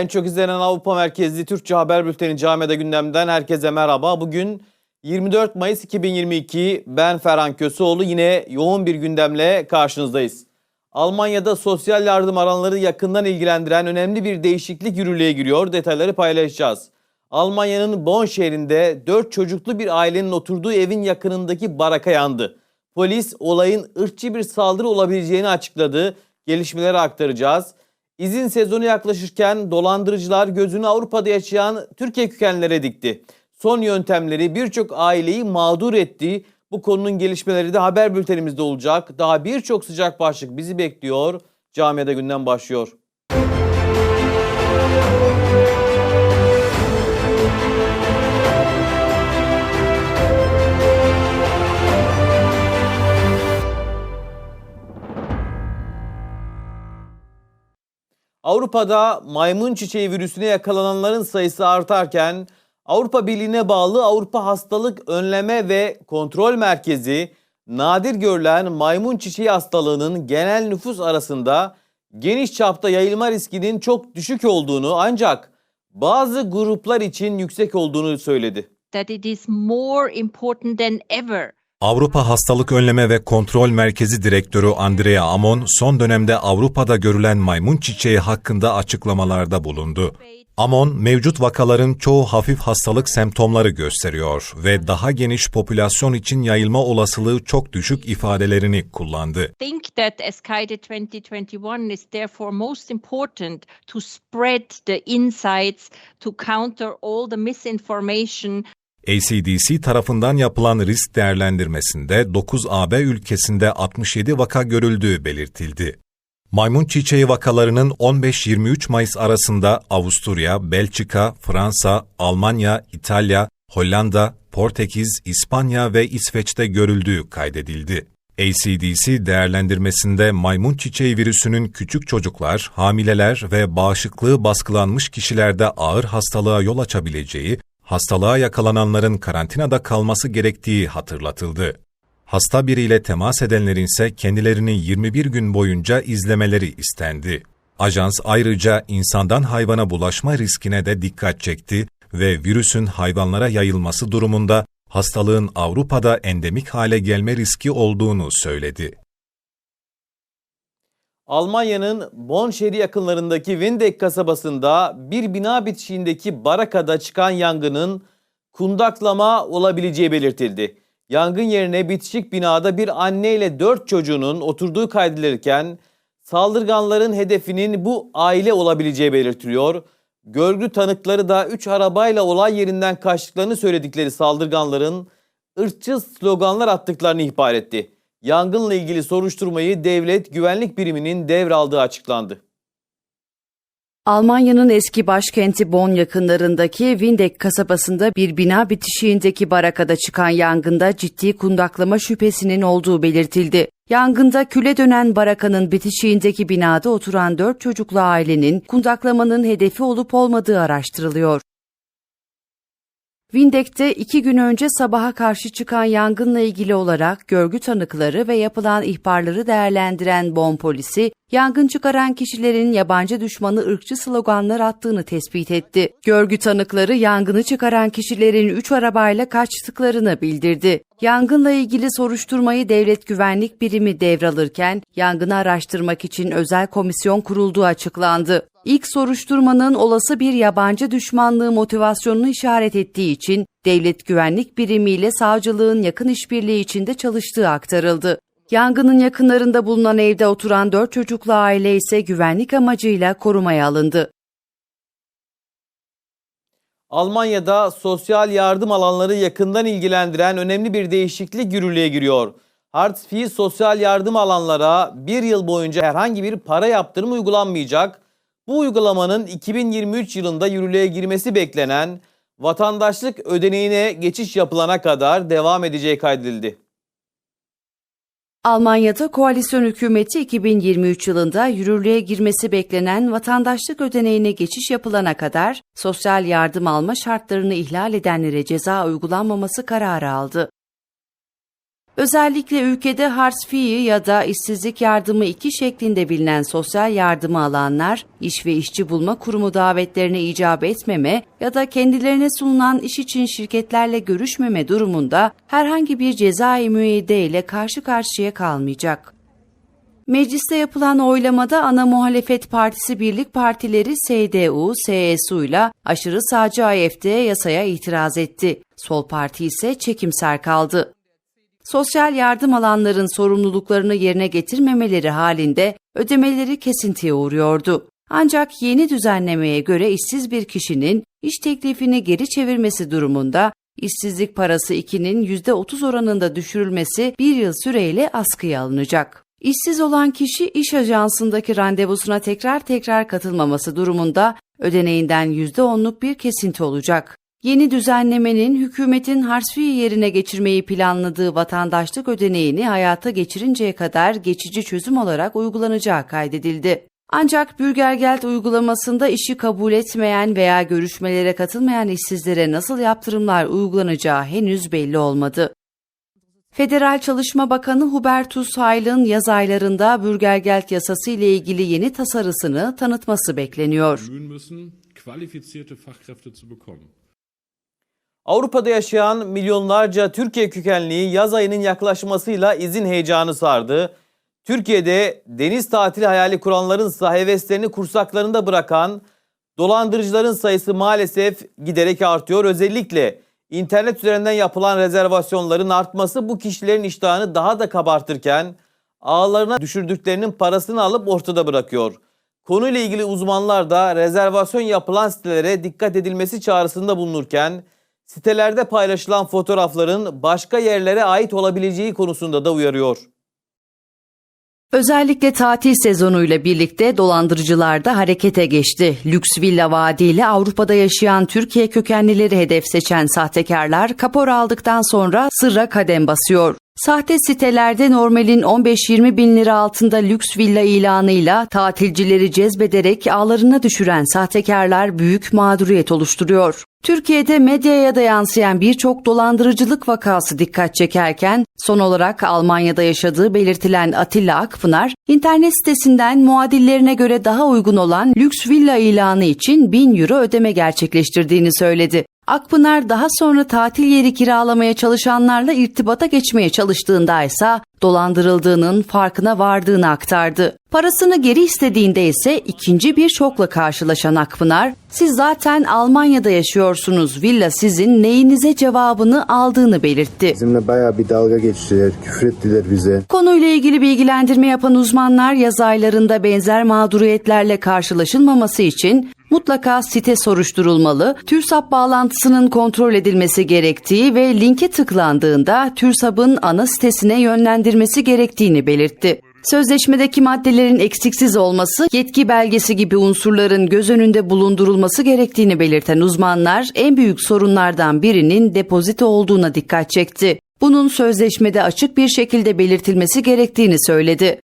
En çok izlenen Avrupa merkezli Türkçe haber bülteni Cami'de gündemden herkese merhaba. Bugün 24 Mayıs 2022 ben Ferhan Köseoğlu yine yoğun bir gündemle karşınızdayız. Almanya'da sosyal yardım alanları yakından ilgilendiren önemli bir değişiklik yürürlüğe giriyor. Detayları paylaşacağız. Almanya'nın Bonn şehrinde 4 çocuklu bir ailenin oturduğu evin yakınındaki baraka yandı. Polis olayın ırkçı bir saldırı olabileceğini açıkladı. Gelişmeleri aktaracağız. İzin sezonu yaklaşırken dolandırıcılar gözünü Avrupa'da yaşayan Türkiye kökenlilere dikti. Son yöntemleri birçok aileyi mağdur etti. Bu konunun gelişmeleri de haber bültenimizde olacak. Daha birçok sıcak başlık bizi bekliyor. Camiada gündem başlıyor. Avrupa'da maymun çiçeği virüsüne yakalananların sayısı artarken Avrupa Birliği'ne bağlı Avrupa Hastalık Önleme ve Kontrol Merkezi nadir görülen maymun çiçeği hastalığının genel nüfus arasında geniş çapta yayılma riskinin çok düşük olduğunu ancak bazı gruplar için yüksek olduğunu söyledi. that it is more important than ever Avrupa Hastalık Önleme ve Kontrol Merkezi Direktörü Andrea Amon, son dönemde Avrupa'da görülen maymun çiçeği hakkında açıklamalarda bulundu. Amon, mevcut vakaların çoğu hafif hastalık semptomları gösteriyor ve daha geniş popülasyon için yayılma olasılığı çok düşük ifadelerini kullandı. think that Escaide 2021 is therefore most important to spread the insights to counter all the misinformation ACDC tarafından yapılan risk değerlendirmesinde 9 AB ülkesinde 67 vaka görüldüğü belirtildi. Maymun çiçeği vakalarının 15-23 Mayıs arasında Avusturya, Belçika, Fransa, Almanya, İtalya, Hollanda, Portekiz, İspanya ve İsveç'te görüldüğü kaydedildi. ACDC değerlendirmesinde maymun çiçeği virüsünün küçük çocuklar, hamileler ve bağışıklığı baskılanmış kişilerde ağır hastalığa yol açabileceği, hastalığa yakalananların karantinada kalması gerektiği hatırlatıldı. Hasta biriyle temas edenlerin ise kendilerini 21 gün boyunca izlemeleri istendi. Ajans ayrıca insandan hayvana bulaşma riskine de dikkat çekti ve virüsün hayvanlara yayılması durumunda hastalığın Avrupa'da endemik hale gelme riski olduğunu söyledi. Almanya'nın Bonn şehri yakınlarındaki Windeck kasabasında bir bina bitişiğindeki barakada çıkan yangının kundaklama olabileceği belirtildi. Yangın yerine bitişik binada bir anne ile dört çocuğunun oturduğu kaydedilirken saldırganların hedefinin bu aile olabileceği belirtiliyor. Görgü tanıkları da 3 arabayla olay yerinden kaçtıklarını söyledikleri saldırganların ırkçı sloganlar attıklarını ihbar etti. Yangınla ilgili soruşturmayı devlet güvenlik biriminin devraldığı açıklandı. Almanya'nın eski başkenti Bonn yakınlarındaki Windeck kasabasında bir bina bitişiğindeki barakada çıkan yangında ciddi kundaklama şüphesinin olduğu belirtildi. Yangında küle dönen barakanın bitişiğindeki binada oturan dört çocuklu ailenin kundaklamanın hedefi olup olmadığı araştırılıyor. Windeck'te iki gün önce sabaha karşı çıkan yangınla ilgili olarak görgü tanıkları ve yapılan ihbarları değerlendiren Bonn polisi, yangın çıkaran kişilerin yabancı düşmanı ırkçı sloganlar attığını tespit etti. Görgü tanıkları yangını çıkaran kişilerin üç arabayla kaçtıklarını bildirdi. Yangınla ilgili soruşturmayı Devlet Güvenlik Birimi devralırken yangını araştırmak için özel komisyon kurulduğu açıklandı. İlk soruşturmanın olası bir yabancı düşmanlığı motivasyonunu işaret ettiği için Devlet Güvenlik Birimi ile savcılığın yakın işbirliği içinde çalıştığı aktarıldı. Yangının yakınlarında bulunan evde oturan dört çocuklu aile ise güvenlik amacıyla korumaya alındı. Almanya'da sosyal yardım alanları yakından ilgilendiren önemli bir değişiklik yürürlüğe giriyor. Hartz sosyal yardım alanlara bir yıl boyunca herhangi bir para yaptırımı uygulanmayacak. Bu uygulamanın 2023 yılında yürürlüğe girmesi beklenen vatandaşlık ödeneğine geçiş yapılana kadar devam edeceği kaydedildi. Almanya'da koalisyon hükümeti 2023 yılında yürürlüğe girmesi beklenen vatandaşlık ödeneğine geçiş yapılana kadar sosyal yardım alma şartlarını ihlal edenlere ceza uygulanmaması kararı aldı. Özellikle ülkede harçfiyi ya da işsizlik yardımı iki şeklinde bilinen sosyal yardımı alanlar, iş ve işçi bulma kurumu davetlerine icap etmeme ya da kendilerine sunulan iş için şirketlerle görüşmeme durumunda herhangi bir cezai müeyyide ile karşı karşıya kalmayacak. Mecliste yapılan oylamada ana muhalefet partisi Birlik Partileri SDU, CSU ile aşırı sağcı AFD yasaya itiraz etti. Sol Parti ise çekimser kaldı. Sosyal yardım alanların sorumluluklarını yerine getirmemeleri halinde ödemeleri kesintiye uğruyordu. Ancak yeni düzenlemeye göre işsiz bir kişinin iş teklifini geri çevirmesi durumunda işsizlik parası 2'nin %30 oranında düşürülmesi bir yıl süreyle askıya alınacak. İşsiz olan kişi iş ajansındaki randevusuna tekrar tekrar katılmaması durumunda ödeneğinden %10'luk bir kesinti olacak. Yeni düzenlemenin hükümetin harçfiyi yerine geçirmeyi planladığı vatandaşlık ödeneğini hayata geçirinceye kadar geçici çözüm olarak uygulanacağı kaydedildi. Ancak Bürgergeld uygulamasında işi kabul etmeyen veya görüşmelere katılmayan işsizlere nasıl yaptırımlar uygulanacağı henüz belli olmadı. Federal Çalışma Bakanı Hubertus Heil'in yaz aylarında Bürgergeld yasası ile ilgili yeni tasarısını tanıtması bekleniyor. Avrupa'da yaşayan milyonlarca Türkiye kökenli yaz ayının yaklaşmasıyla izin heyecanı sardı. Türkiye'de deniz tatili hayali kuranların ise heveslerini kursaklarında bırakan dolandırıcıların sayısı maalesef giderek artıyor. Özellikle internet üzerinden yapılan rezervasyonların artması bu kişilerin iştahını daha da kabartırken ağlarına düşürdüklerinin parasını alıp ortada bırakıyor. Konuyla ilgili uzmanlar da rezervasyon yapılan sitelere dikkat edilmesi çağrısında bulunurken sitelerde paylaşılan fotoğrafların başka yerlere ait olabileceği konusunda da uyarıyor. Özellikle tatil sezonuyla birlikte dolandırıcılar da harekete geçti. Lüks villa vaadiyle Avrupa'da yaşayan Türkiye kökenlileri hedef seçen sahtekarlar kapora aldıktan sonra sırra kadem basıyor. Sahte sitelerde normalin 15-20 bin lira altında lüks villa ilanıyla tatilcileri cezbederek ağlarına düşüren sahtekarlar büyük mağduriyet oluşturuyor. Türkiye'de medyaya da yansıyan birçok dolandırıcılık vakası dikkat çekerken son olarak Almanya'da yaşadığı belirtilen Atilla Akpınar, internet sitesinden muadillerine göre daha uygun olan lüks villa ilanı için 1000 euro ödeme gerçekleştirdiğini söyledi. Akpınar daha sonra tatil yeri kiralamaya çalışanlarla irtibata geçmeye çalıştığında ise dolandırıldığının farkına vardığını aktardı. Parasını geri istediğinde ise ikinci bir şokla karşılaşan Akpınar, siz zaten Almanya'da yaşıyorsunuz, villa sizin neyinize cevabını aldığını belirtti. Bizimle bayağı bir dalga geçtiler, küfür ettiler bize. Konuyla ilgili bilgilendirme yapan uzmanlar yaz aylarında benzer mağduriyetlerle karşılaşılmaması için mutlaka site soruşturulmalı, TÜRSAP bağlantısının kontrol edilmesi gerektiği ve linke tıklandığında TÜRSAP'ın ana sitesine yönlendirmesi gerektiğini belirtti. Sözleşmedeki maddelerin eksiksiz olması, yetki belgesi gibi unsurların göz önünde bulundurulması gerektiğini belirten uzmanlar en büyük sorunlardan birinin depozito olduğuna dikkat çekti. Bunun sözleşmede açık bir şekilde belirtilmesi gerektiğini söyledi.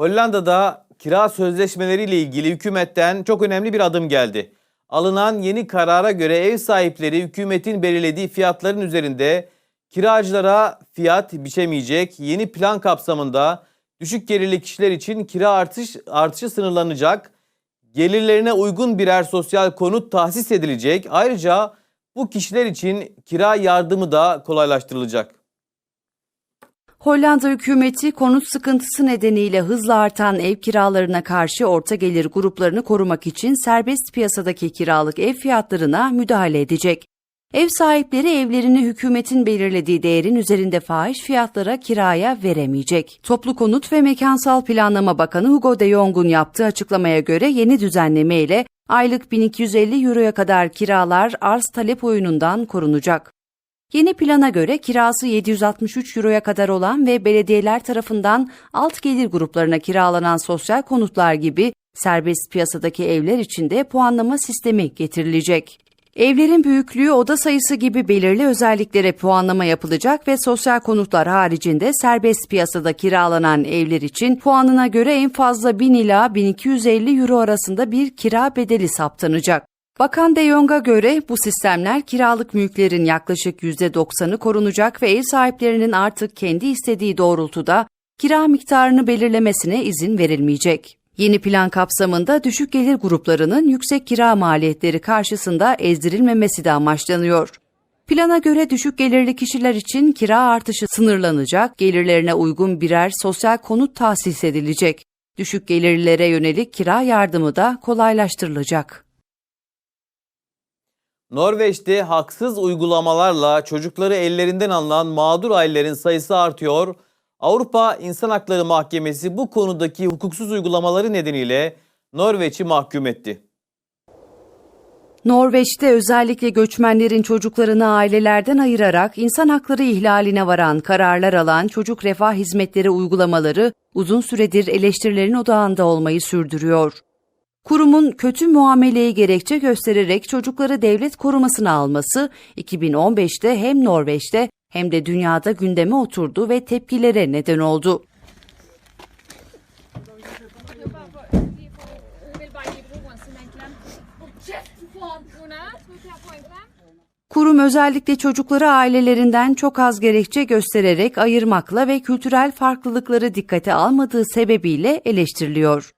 Hollanda'da kira sözleşmeleriyle ilgili hükümetten çok önemli bir adım geldi. Alınan yeni karara göre ev sahipleri hükümetin belirlediği fiyatların üzerinde kiracılara fiyat biçemeyecek. Yeni plan kapsamında düşük gelirli kişiler için kira artış artışı sınırlanacak. Gelirlerine uygun birer sosyal konut tahsis edilecek. Ayrıca bu kişiler için kira yardımı da kolaylaştırılacak. Hollanda hükümeti konut sıkıntısı nedeniyle hızla artan ev kiralarına karşı orta gelir gruplarını korumak için serbest piyasadaki kiralık ev fiyatlarına müdahale edecek. Ev sahipleri evlerini hükümetin belirlediği değerin üzerinde fahiş fiyatlara kiraya veremeyecek. Toplu Konut ve Mekansal Planlama Bakanı Hugo de Jong'un yaptığı açıklamaya göre yeni düzenleme ile aylık 1250 euroya kadar kiralar arz talep oyunundan korunacak. Yeni plana göre kirası 763 euroya kadar olan ve belediyeler tarafından alt gelir gruplarına kiralanan sosyal konutlar gibi serbest piyasadaki evler için de puanlama sistemi getirilecek. Evlerin büyüklüğü, oda sayısı gibi belirli özelliklere puanlama yapılacak ve sosyal konutlar haricinde serbest piyasada kiralanan evler için puanına göre en fazla 1000 ila 1250 euro arasında bir kira bedeli saptanacak. Bakan De Jong'a göre bu sistemler kiralık mülklerin yaklaşık %90'ı korunacak ve ev sahiplerinin artık kendi istediği doğrultuda kira miktarını belirlemesine izin verilmeyecek. Yeni plan kapsamında düşük gelir gruplarının yüksek kira maliyetleri karşısında ezdirilmemesi de amaçlanıyor. Plana göre düşük gelirli kişiler için kira artışı sınırlanacak, gelirlerine uygun birer sosyal konut tahsis edilecek. Düşük gelirlilere yönelik kira yardımı da kolaylaştırılacak. Norveç'te haksız uygulamalarla çocukları ellerinden alınan mağdur ailelerin sayısı artıyor. Avrupa İnsan Hakları Mahkemesi bu konudaki hukuksuz uygulamaları nedeniyle Norveç'i mahkum etti. Norveç'te özellikle göçmenlerin çocuklarını ailelerden ayırarak insan hakları ihlaline varan kararlar alan çocuk refah hizmetleri uygulamaları uzun süredir eleştirilerin odağında olmayı sürdürüyor. Kurumun kötü muameleyi gerekçe göstererek çocukları devlet korumasına alması 2015'te hem Norveç'te hem de dünyada gündeme oturdu ve tepkilere neden oldu. Kurum özellikle çocukları ailelerinden çok az gerekçe göstererek ayırmakla ve kültürel farklılıkları dikkate almadığı sebebiyle eleştiriliyor.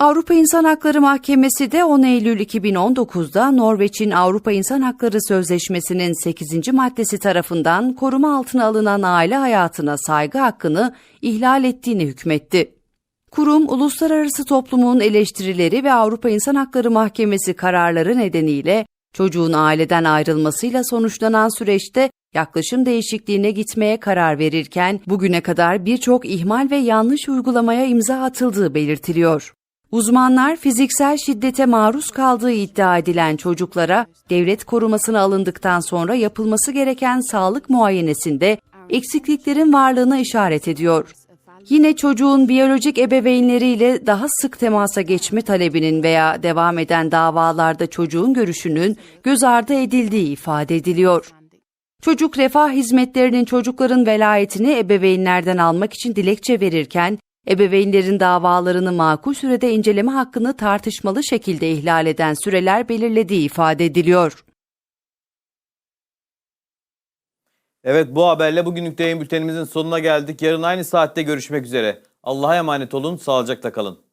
Avrupa İnsan Hakları Mahkemesi de 10 Eylül 2019'da Norveç'in Avrupa İnsan Hakları Sözleşmesi'nin 8. maddesi tarafından koruma altına alınan aile hayatına saygı hakkını ihlal ettiğini hükmetti. Kurum, uluslararası toplumun eleştirileri ve Avrupa İnsan Hakları Mahkemesi kararları nedeniyle çocuğun aileden ayrılmasıyla sonuçlanan süreçte yaklaşım değişikliğine gitmeye karar verirken bugüne kadar birçok ihmal ve yanlış uygulamaya imza atıldığı belirtiliyor. Uzmanlar fiziksel şiddete maruz kaldığı iddia edilen çocuklara devlet korumasına alındıktan sonra yapılması gereken sağlık muayenesinde eksikliklerin varlığına işaret ediyor. Yine çocuğun biyolojik ebeveynleriyle daha sık temasa geçme talebinin veya devam eden davalarda çocuğun görüşünün göz ardı edildiği ifade ediliyor. Çocuk refah hizmetlerinin çocukların velayetini ebeveynlerden almak için dilekçe verirken, ebeveynlerin davalarını makul sürede inceleme hakkını tartışmalı şekilde ihlal eden süreler belirlediği ifade ediliyor. Evet bu haberle bugünlük yayın bültenimizin sonuna geldik. Yarın aynı saatte görüşmek üzere. Allah'a emanet olun, sağlıcakla kalın.